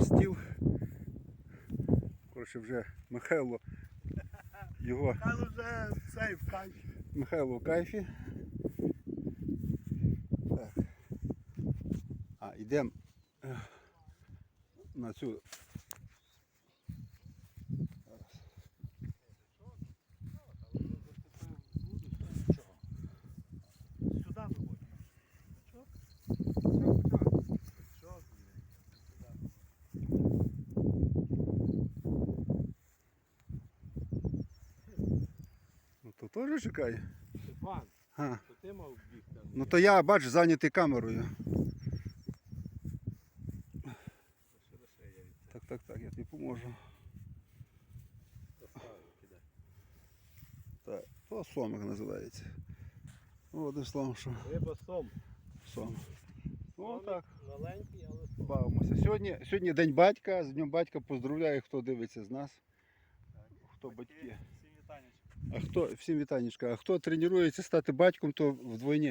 стіл. Коротше, вже Михайло його... Михайло вже цей в кайфі. Михайло в кайфі. Так. А, йдемо е, на цю теж чекає. Степан, А. то ти мав бігти. Ну то я, бач, зайнятий камерою. Так, так, так, я тобі поможу. Так, то сомик називається. Ну, одним словом, що Риба сом. сом. Ну так, Маленький, але сом. бавимося. Сьогодні, сьогодні день батька, з Днем батька поздравляю, хто дивиться з нас. Хто батьки. А хто, всім вітанечка, а хто тренується стати батьком, то вдвойні.